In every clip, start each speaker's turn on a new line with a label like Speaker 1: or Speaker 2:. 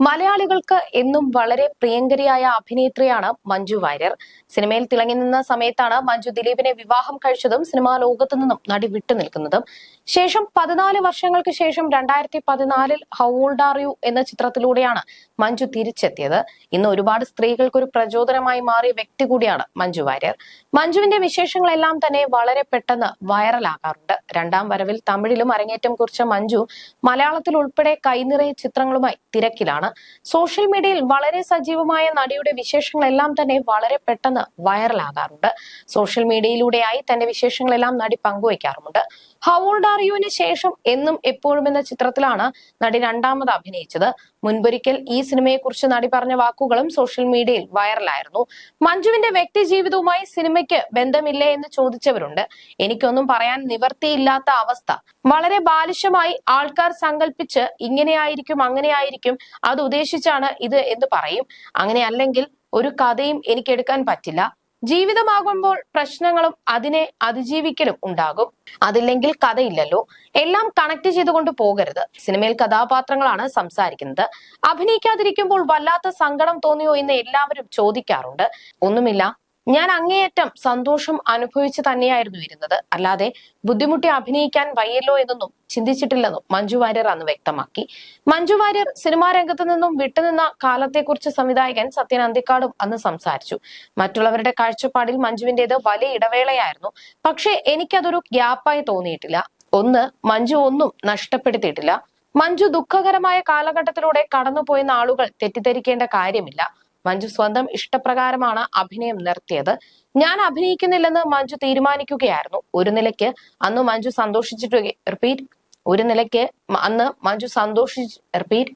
Speaker 1: മലയാളികൾക്ക് എന്നും വളരെ പ്രിയങ്കരിയായ അഭിനേത്രിയാണ് മഞ്ജു വാര്യർ. സിനിമയിൽ തിളങ്ങി നിന്ന സമയത്താണ് മഞ്ജു ദിലീപിനെ വിവാഹം കഴിച്ചതും സിനിമാ ലോകത്തു നിന്നും നടി വിട്ടുനിൽക്കുന്നതും ശേഷം പതിനാല് വർഷങ്ങൾക്ക് ശേഷം രണ്ടായിരത്തി പതിനാലിൽ ഹൗ ഓൾഡ് ആർ യു എന്ന ചിത്രത്തിലൂടെയാണ് മഞ്ജു തിരിച്ചെത്തിയത്. ഇന്ന് ഒരുപാട് സ്ത്രീകൾക്ക് ഒരു പ്രചോദനമായി മാറിയ വ്യക്തി കൂടിയാണ് മഞ്ജു വാര്യർ. മഞ്ജുവിന്റെ വിശേഷങ്ങളെല്ലാം തന്നെ വളരെ പെട്ടെന്ന് വൈറലാകാറുണ്ട്. രണ്ടാം വരവിൽ തമിഴിലും അരങ്ങേറ്റം കുറിച്ച മഞ്ജു മലയാളത്തിൽ ഉൾപ്പെടെ കൈനിറയ ചിത്രങ്ങളുമായി തിരക്കിലാണ്. സോഷ്യൽ മീഡിയയിൽ വളരെ സജീവമായ നടിയുടെ വിശേഷങ്ങളെല്ലാം തന്നെ വളരെ പെട്ടെന്ന് വൈറലാകാറുണ്ട്. സോഷ്യൽ മീഡിയയിലൂടെയായി തന്റെ വിശേഷങ്ങളെല്ലാം നടി പങ്കുവയ്ക്കാറുമുണ്ട്. ഹൗ ഓൾഡ് ആർ യുവിന് ശേഷം എന്നും എപ്പോഴും എന്ന ചിത്രത്തിലാണ് നടി രണ്ടാമത് അഭിനയിച്ചത്. മുൻപൊരിക്കൽ ഈ സിനിമയെക്കുറിച്ച് നടി പറഞ്ഞ വാക്കുകളും സോഷ്യൽ മീഡിയയിൽ വൈറലായിരുന്നു. മഞ്ജുവിന്റെ വ്യക്തി ജീവിതവുമായി സിനിമയ്ക്ക് ബന്ധമില്ലേ എന്ന് ചോദിച്ചവരുണ്ട്. എനിക്കൊന്നും പറയാൻ നിവർത്തിയില്ലാത്ത അവസ്ഥ. വളരെ ബാലിശമായി ആൾക്കാർ സങ്കല്പിച്ച് ഇങ്ങനെയായിരിക്കും അങ്ങനെയായിരിക്കും അത് ഉദ്ദേശിച്ചാണ് ഇത് എന്ന് പറയും. അങ്ങനെ അല്ലെങ്കിൽ ഒരു കഥയും എനിക്ക് എടുക്കാൻ പറ്റില്ല. ജീവിതമാകുമ്പോൾ പ്രശ്നങ്ങളും അതിനെ അതിജീവിക്കലും ഉണ്ടാകും. അതില്ലെങ്കിൽ കഥയില്ലല്ലോ. എല്ലാം കണക്ട് ചെയ്തുകൊണ്ട് പോകരുത്. സിനിമയിൽ കഥാപാത്രങ്ങളാണ് സംസാരിക്കുന്നത്. അഭിനയിക്കാതിരിക്കുമ്പോൾ വല്ലാത്ത സങ്കടം തോന്നിയോ എന്ന് എല്ലാവരും ചോദിക്കാറുണ്ട്. ഒന്നുമില്ല. ഞാൻ അങ്ങേയറ്റം സന്തോഷം അനുഭവിച്ചു തന്നെയായിരുന്നു ഇരുന്നത്. അല്ലാതെ ബുദ്ധിമുട്ടി അഭിനയിക്കാൻ വയ്യല്ലോ എന്നൊന്നും ചിന്തിച്ചിട്ടില്ലെന്നും മഞ്ജു വാര്യർ അന്ന് വ്യക്തമാക്കി. മഞ്ജു വാര്യർ സിനിമാ രംഗത്ത് നിന്നും വിട്ടുനിന്ന കാലത്തെക്കുറിച്ച് സംവിധായകൻ സത്യൻ അന്തിക്കാടും അന്ന് സംസാരിച്ചു. മറ്റുള്ളവരുടെ കാഴ്ചപ്പാടിൽ മഞ്ജുവിന്റെത് വലിയ ഇടവേളയായിരുന്നു. പക്ഷേ എനിക്കതൊരു ഗ്യാപ്പായി തോന്നിയിട്ടില്ല. ഒന്ന് മഞ്ജു ഒന്നും നഷ്ടപ്പെടുത്തിയിട്ടില്ല. മഞ്ജു ദുഃഖകരമായ കാലഘട്ടത്തിലൂടെ കടന്നുപോയെന്ന ആളുകൾ തെറ്റിദ്ധരിക്കേണ്ട കാര്യമില്ല. മഞ്ജു സ്വന്തം ഇഷ്ടപ്രകാരമാണ് അഭിനയം നിർത്തിയത്. ഞാൻ അഭിനയിക്കുന്നില്ലെന്ന് മഞ്ജു തീരുമാനിക്കുകയായിരുന്നു. ഒരു നിലയ്ക്ക് അന്ന് മഞ്ജു സന്തോഷിച്ചിട്ട് റിപ്പീറ്റ് ഒരു നിലയ്ക്ക് അന്ന് മഞ്ജു സന്തോഷിച്ച് റിപ്പീറ്റ്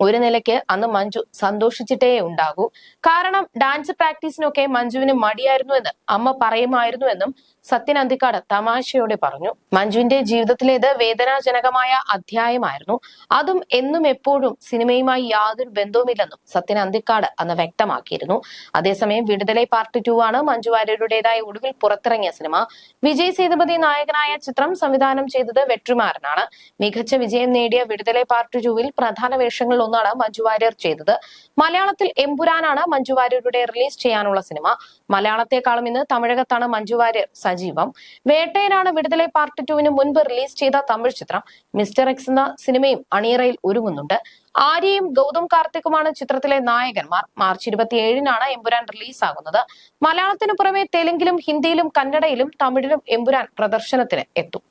Speaker 1: ഒരു നിലയ്ക്ക് അന്ന് മഞ്ജു സന്തോഷിച്ചിട്ടേ ഉണ്ടാകൂ. കാരണം ഡാൻസ് പ്രാക്ടീസിനൊക്കെ മഞ്ജുവിന് മടിയായിരുന്നു എന്ന് അമ്മ പറയുമായിരുന്നു എന്നും സത്യൻ അന്തിക്കാട് തമാശയോടെ പറഞ്ഞു. മഞ്ജുവിന്റെ ജീവിതത്തിലേത് വേദനാജനകമായ അധ്യായമായിരുന്നു. അതും എന്നും എപ്പോഴും സിനിമയുമായി യാതൊരു ബന്ധവുമില്ലെന്നും സത്യൻ അന്തിക്കാട് അന്ന് വ്യക്തമാക്കിയിരുന്നു. അതേസമയം വിടുതലൈ പാർട്ട് ടു ആണ് മഞ്ജു വാര്യരുടേതായ ഒടുവിൽ പുറത്തിറങ്ങിയ സിനിമ. വിജയ് സേതുപതി നായകനായ ചിത്രം സംവിധാനം ചെയ്തത് വെട്രിമാരനാണ്. മികച്ച വിജയം നേടിയ വിടുതലൈ പാർട്ട് ടുവിൽ പ്രധാന വേഷങ്ങളിൽ ഒന്നാണ് മഞ്ജു വാര്യർ ചെയ്തത്. മലയാളത്തിൽ എമ്പുരാനാണ് മഞ്ജു വാര്യരുടെ റിലീസ് ചെയ്യാനുള്ള സിനിമ. മലയാളത്തെക്കാളും ഇന്ന് തമിഴകത്താണ് മഞ്ജു വാര്യർ സജീവം. വേട്ടയനാണ് വിടുതലെ പാർട്ട് ടുവിന് മുൻപ് റിലീസ് ചെയ്ത തമിഴ് ചിത്രം. മിസ്റ്റർ എക്സ് എന്ന സിനിമയും അണിയറയിൽ ഒരുങ്ങുന്നുണ്ട്. ആര്യയും ഗൗതം കാർത്തിക്കുമാണ് ചിത്രത്തിലെ നായകന്മാർ. മാർച്ച് ഇരുപത്തിയേഴിനാണ് എമ്പുരാൻ റിലീസാകുന്നത്. മലയാളത്തിനു പുറമെ തെലുങ്കിലും ഹിന്ദിയിലും കന്നഡയിലും തമിഴിലും എമ്പുരാൻ പ്രദർശനത്തിന് എത്തും.